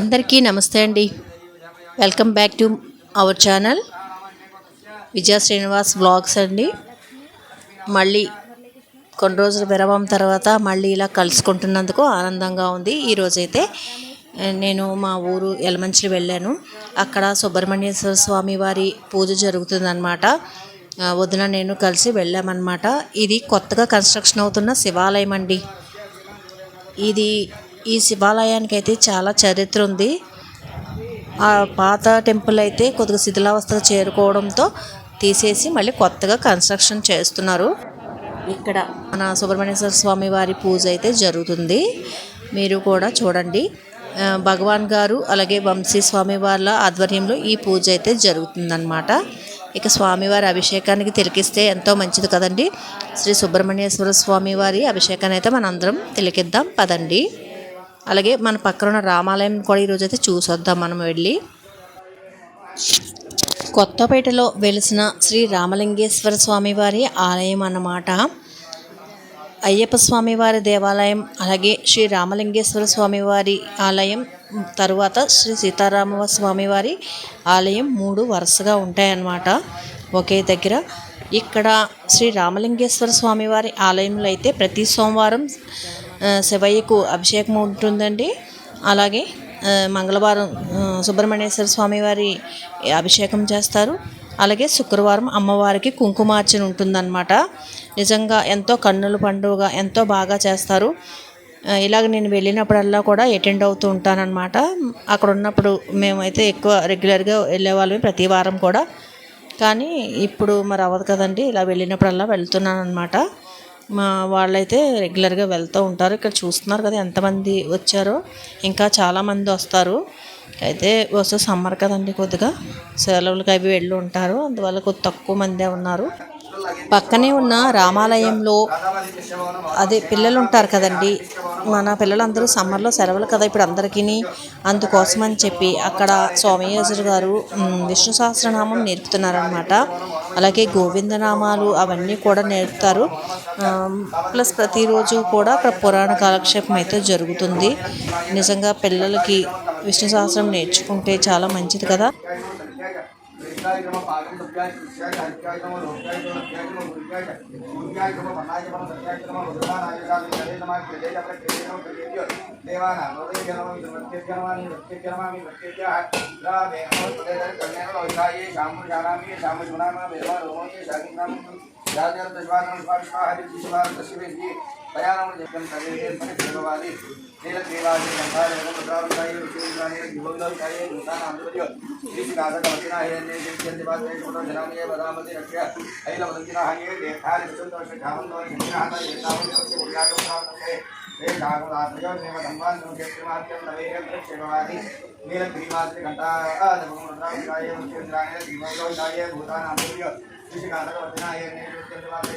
అందరికీ నమస్తే అండి. Welcome back to our channel Vijaya Srinivas blogs అండి. మళ్ళీ కొన్ని రోజుల విరమం తర్వాత మళ్ళీ ఇలా కలుసుకుంటున్నందుకు ఆనందంగా ఉంది. ఈరోజైతే నేను మా ఊరు ఎలమంచిలి వెళ్ళాను. అక్కడ సుబ్రహ్మణ్యేశ్వర స్వామి వారి పూజ జరుగుతుందన్నమాట. వదిన నేను కలిసి వెళ్ళామన్నమాట. ఇది కొత్తగా కన్స్ట్రక్షన్ అవుతున్న శివాలయం అండి. ఇది ఈ శివాలయానికి అయితే చాలా చరిత్ర ఉంది. ఆ పాత టెంపుల్ అయితే కొద్దిగా శిథిలావస్థకు చేరుకోవడంతో తీసేసి మళ్ళీ కొత్తగా కన్స్ట్రక్షన్ చేస్తున్నారు. ఇక్కడ మన సుబ్రహ్మణ్యేశ్వర స్వామి వారి పూజ అయితే జరుగుతుంది. మీరు కూడా చూడండి. భగవాన్ గారు అలాగే వంశీ స్వామి వాళ్ళ ఆధ్వర్యంలో ఈ పూజ అయితే జరుగుతుందన్నమాట. ఇక స్వామివారి అభిషేకానికి తిలకిస్తే ఎంతో మంచిది కదండి. శ్రీ సుబ్రహ్మణ్యేశ్వర స్వామి వారి అభిషేకాన్ని అయితే మనందరం తిలకిద్దాం. పదండి. అలాగే మన పక్కన ఉన్న రామాలయం కూడా ఈరోజు అయితే చూసొద్దాం మనం వెళ్ళి. కొత్తపేటలో వెలిసిన శ్రీ రామలింగేశ్వర స్వామివారి ఆలయం అన్నమాట. అయ్యప్ప స్వామివారి దేవాలయం అలాగే శ్రీ రామలింగేశ్వర స్వామివారి ఆలయం తరువాత శ్రీ సీతారామ స్వామివారి ఆలయం మూడు వరుసగా ఉంటాయన్నమాట. ఒకే దగ్గర. ఇక్కడ శ్రీ రామలింగేశ్వర స్వామివారి ఆలయంలో అయితే ప్రతి సోమవారం శివయ్యకు అభిషేకం ఉంటుందండి. అలాగే మంగళవారం సుబ్రహ్మణ్యేశ్వర స్వామివారి అభిషేకం చేస్తారు. అలాగే శుక్రవారం అమ్మవారికి కుంకుమార్చన ఉంటుందన్నమాట. నిజంగా ఎంతో కన్నుల పండుగ ఎంతో బాగా చేస్తారు. ఇలాగ నేను వెళ్ళినప్పుడల్లా కూడా అటెండ్ అవుతూ ఉంటానన్నమాట. అక్కడ ఉన్నప్పుడు మేమైతే ఎక్కువ రెగ్యులర్గా వెళ్ళేవాళ్ళం ప్రతి వారం కూడా. కానీ ఇప్పుడు మరి అవ్వదు కదండి ఇలా వెళ్ళినప్పుడల్లా వెళ్తున్నాను అనమాట మా వాళ్ళైతే రెగ్యులర్గా వెళ్తూ ఉంటారు. ఇక్కడ చూస్తున్నారు కదా ఎంతమంది వచ్చారో. ఇంకా చాలామంది వస్తారు. అయితే వస్తే సమ్మర్ కదండి కొద్దిగా. సెలవులకి అవి వెళ్ళి ఉంటారు. అందువల్ల కొద్ది తక్కువ మందే ఉన్నారు. పక్కనే ఉన్న రామాలయంలో అదే పిల్లలు ఉంటారు కదండి. మన పిల్లలందరూ సమ్మర్లో సెలవులు కదా ఇప్పుడు అందరికీ అందుకోసం అని చెప్పి అక్కడ స్వామియోజుడు గారు విష్ణు సహస్రనామం నేర్పుతున్నారనమాట అలాగే గోవిందనామాలు అవన్నీ కూడా నేర్పుతారు. ప్లస్ ప్రతిరోజు కూడా అక్కడ పురాణ కాలక్షేపం అయితే జరుగుతుంది. నిజంగా పిల్లలకి విష్ణు సహస్రం నేర్చుకుంటే చాలా మంచిది కదా. ಕಾರ್ಯಕ್ರಮ ಪಾಗಲ್ ಸತ್ಯಾಗ್ರಹ ಕಾರ್ಯಕ್ರಮ ಲೋಕ ಕಾರ್ಯಕ್ರಮ ಸತ್ಯಾಗ್ರಹ ಗುರು ಕಾರ್ಯಕ್ರಮ ಗುರು ಕಾರ್ಯಕ್ರಮ ಪನ್ನಾಯಕ್ರಮ ಸತ್ಯಾಗ್ರಮ ಭಗವಾನ್ ಆಯೋಗಾಲಿ ನರೇಂದ್ರ ಮಾಡಿ ಪ್ರಜೆಯ ಪ್ರಜೆ ಪ್ರಜೆಯ ದೇವಾನ ಹೃದಯಜನವಾಮಿ ಪ್ರತ್ಯಜನವಾಮಿ ಪ್ರತ್ಯಜನವಾಮಿ ಪ್ರತ್ಯಜ ರಾಮೇ ಅಮರ ಪ್ರದೇಶ ಕಲ್ಯಾಣ ಲೋಕಾಯೇ ಶಾಮು ಜಾನಾಮಿ ಶಾಮು ಜುನಾಮ ದೇವ ರೋಮೋಯೇ ಶಾಮಿ ನಾಮ ಜಾತ್ಯರ್ಥ ಜ್ವಾನ ಸ್ವಾಮಿ ಸ್ವಾಹರಿ ಶಿವಾರ ತಸ್ಮೈ ಶ್ರೀ ಪಯಾಣ ಜಗನ್ ಕಲೆ ಭಗವಾಲಿ నీలక్రీలాది గంధారేణం ముద్రాభిధాయ ఋషిభిధాయ యువంగాభిధాయ భూతానాంధ్రపతి శ్రీశ్రీనాథకమతినాయనే శ్రీచందివాసే జనామయ వదామతి రక్ష ఐలవదంతినాహయే దేహారి नीलग्रीवाद्रिघण्टादमुद्राभिधाय मुख्येन्द्राय दीपङ्गाभिधाय भूतानां ऋषिकान्तकवर्धिनाय नेतृत्ववादे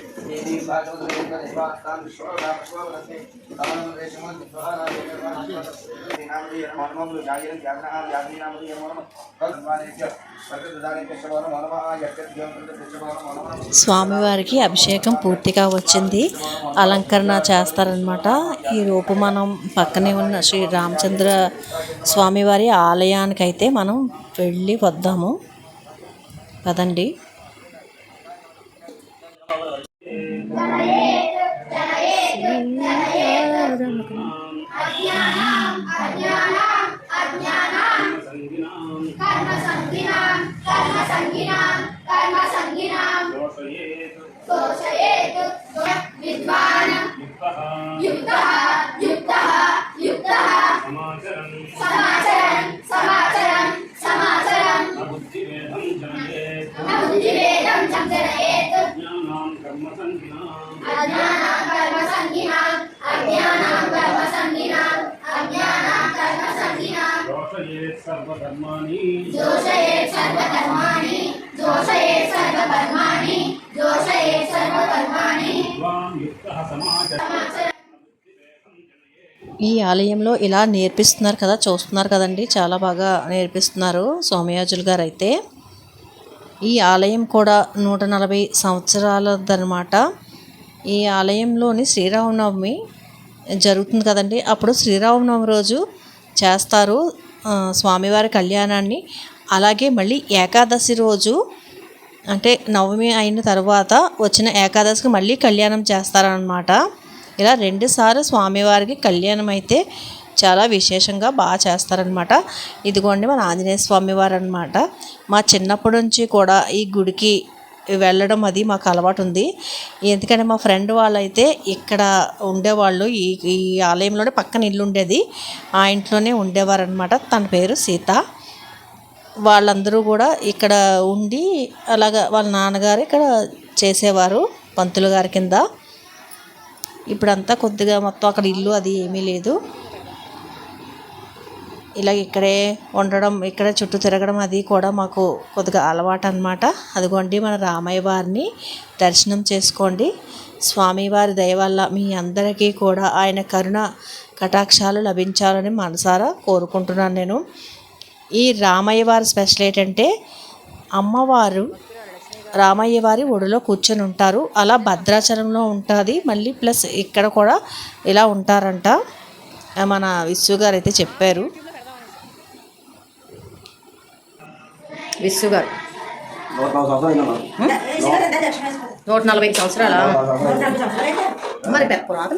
స్వామివారికి అభిషేకం పూర్తిగా వచ్చింది. అలంకరణ చేస్తారనమాట ఈ రూపు మనం పక్కనే ఉన్న శ్రీ రామచంద్ర స్వామివారి ఆలయానికైతే మనం వెళ్ళి వద్దాము. కదండి Amém. ఈ ఆలయంలో ఇలా నేర్పిస్తున్నారు కదా చూస్తున్నారు కదండి చాలా బాగా నేర్పిస్తున్నారు సోమయాజులు గారు అయితే ఈ ఆలయం కూడా నూట నలభై సంవత్సరాలదనమాట ఈ ఆలయంలోని శ్రీరామనవమి జరుగుతుంది కదండి అప్పుడు శ్రీరామనవమి రోజు చేస్తారు స్వామివారి కళ్యాణాన్ని. అలాగే మళ్ళీ ఏకాదశి రోజు అంటే నవమి అయిన తర్వాత వచ్చిన ఏకాదశికి మళ్ళీ కళ్యాణం చేస్తారనమాట ఇలా రెండుసార్లు స్వామివారికి కళ్యాణం అయితే చాలా విశేషంగా బాగా చేస్తారనమాట ఇదిగోండి మన ఆంజనేయ స్వామివారు అనమాట మా చిన్నప్పటి నుంచి కూడా ఈ గుడికి వెళ్ళడం అది మాకు అలవాటు ఉంది ఎందుకంటే మా ఫ్రెండ్ వాళ్ళైతే ఇక్కడ ఉండేవాళ్ళు ఈ ఈ ఆలయంలోనే పక్కన ఇల్లు ఉండేది. ఆ ఇంట్లోనే ఉండేవారనమాట తన పేరు సీత. వాళ్ళందరూ కూడా ఇక్కడ ఉండి అలాగా వాళ్ళ నాన్నగారు ఇక్కడ చేసేవారు పంతులు గారి కింద. ఇప్పుడంతా కొద్దిగా మొత్తం అక్కడ ఇల్లు అది ఏమీ లేదు. ఇలా ఇక్కడే ఉండడం ఇక్కడే చుట్టూ తిరగడం అది కూడా మాకు కొద్దిగా అలవాటు అనమాట అదిగోండి మన రామయ్య వారిని దర్శనం చేసుకోండి. స్వామివారి దయ వల్ల మీ అందరికీ కూడా ఆయన కరుణ కటాక్షాలు లభించాలని మనసారా కోరుకుంటున్నాను నేను. ఈ రామయ్య వారి స్పెషల్ ఏంటంటే అమ్మవారు రామయ్య వారి ఒడిలో కూర్చొని ఉంటారు. అలా భద్రాచలంలో ఉంటుంది. మళ్ళీ ప్లస్ ఇక్కడ కూడా ఇలా ఉంటారంట. మన విశ్వ గారు అయితే చెప్పారు. విశ్వ గారు. నూట నలభై సంవత్సరాల? మరి పెద్ద పురాతన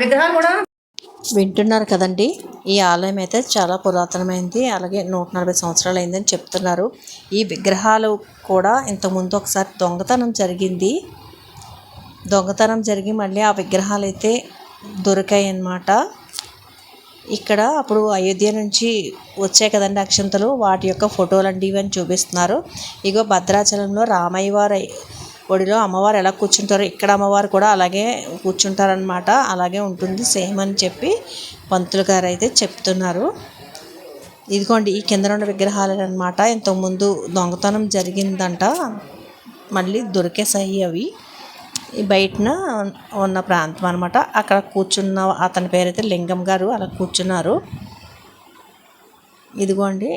విగ్రహాలు కూడా వింటున్నారు కదండి. ఈ ఆలయం అయితే చాలా పురాతనమైంది. అలాగే నూట నలభై సంవత్సరాలు అయిందని చెప్తున్నారు. ఈ విగ్రహాలు కూడా ఇంతకుముందు ఒకసారి దొంగతనం జరిగింది. దొంగతనం జరిగి మళ్ళీ ఆ విగ్రహాలు అయితే దొరికాయి అన్నమాట ఇక్కడ అప్పుడు అయోధ్య నుంచి వచ్చాయి కదండి అక్షంతలు. వాటి యొక్క ఫోటోలు అండి ఇవన్నీ చూపిస్తున్నారు. ఇగో భద్రాచలంలో రామయ్య వారు ఒడిలో అమ్మవారు ఎలా కూర్చుంటారో ఇక్కడ అమ్మవారు కూడా అలాగే కూర్చుంటారనమాట అలాగే ఉంటుంది. సేమ్ అని చెప్పి పంతులు గారు అయితే చెప్తున్నారు. ఇదిగోండి ఈ కింద రెండు విగ్రహాలు అనమాట ఇంతకుముందు దొంగతనం జరిగిందంట. మళ్ళీ దొరికేసాయి అవి. బయటన ఉన్న ప్రాంతం అనమాట అక్కడ కూర్చున్న అతని పేరైతే లింగం గారు అలా కూర్చున్నారు. ఇదిగోండి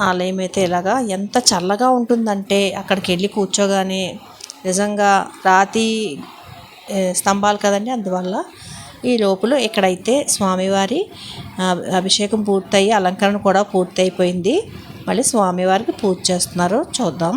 ఆలయం అయితే ఇలాగా ఎంత చల్లగా ఉంటుందంటే అక్కడికి వెళ్ళి కూర్చోగానే నిజంగా రాతి స్తంభాలు కదండి అందువల్ల ఈ లోపల ఇక్కడైతే స్వామివారి అభిషేకం పూర్తయి అలంకరణ కూడా పూర్తి అయిపోయింది మళ్ళీ స్వామివారికి పూజ చేస్తున్నారు. చూద్దాం.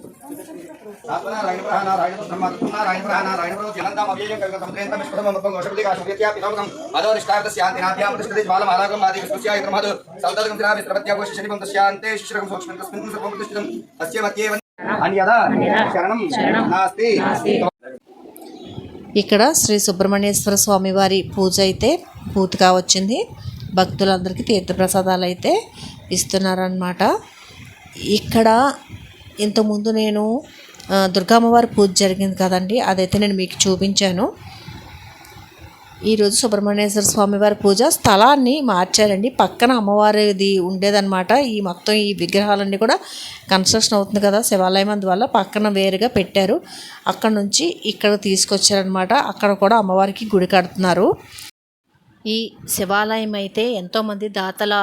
ఇక్కడ శ్రీ సుబ్రహ్మణ్యేశ్వర స్వామి వారి పూజ అయితే పూర్తిగా వచ్చింది. భక్తులందరికీ తీర్థప్రసాదాలు అయితే ఇస్తున్నారనమాట ఇక్కడ ఇంతకుముందు నేను దుర్గామ్మవారి పూజ జరిగింది కదండి అదైతే నేను మీకు చూపించాను. ఈరోజు సుబ్రహ్మణ్యేశ్వర స్వామి వారి పూజ స్థలాన్ని మార్చారండి. పక్కన అమ్మవారిది ఉండేదన్నమాట. ఈ మొత్తం ఈ విగ్రహాలన్నీ కూడా కన్స్ట్రక్షన్ అవుతుంది కదా శివాలయం అందువల్ల పక్కన వేరుగా పెట్టారు. అక్కడ నుంచి ఇక్కడ తీసుకొచ్చారనమాట అక్కడ కూడా అమ్మవారికి గుడి కడుతున్నారు. ఈ శివాలయం అయితే ఎంతోమంది దాతల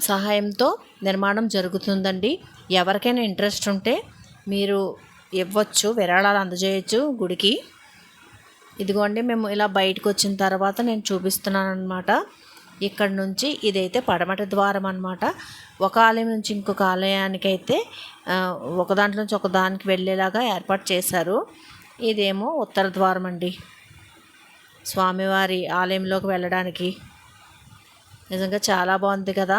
సహాయంతో నిర్మాణం జరుగుతుందండి. ఎవరికైనా ఇంట్రెస్ట్ ఉంటే మీరు ఇవ్వచ్చు విరాళాలు అందజేయచ్చు గుడికి. ఇదిగోండి మేము ఇలా బయటకు వచ్చిన తర్వాత నేను చూపిస్తున్నాను అనమాట ఇక్కడ నుంచి ఇదైతే పడమటి ద్వారం అనమాట ఒక ఆలయం నుంచి ఇంకొక ఆలయానికి అయితే ఒక దాంట్లో నుంచి ఒక దానికి వెళ్ళేలాగా ఏర్పాటు చేశారు. ఇదేమో ఉత్తర ద్వారం అండి. స్వామివారి ఆలయంలోకి వెళ్ళడానికి. నిజంగా చాలా బాగుంది కదా.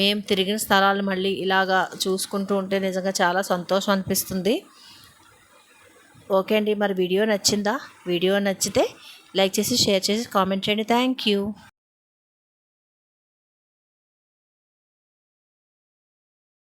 మేము తిరిగిన స్థలాలు మళ్ళీ ఇలాగా చూసుకుంటూ ఉంటే నిజంగా చాలా సంతోషం అనిపిస్తుంది. ఓకే అండి మరి వీడియో నచ్చిందా? వీడియో నచ్చితే లైక్ చేసి షేర్ చేసి కామెంట్ చేయండి. Thank you.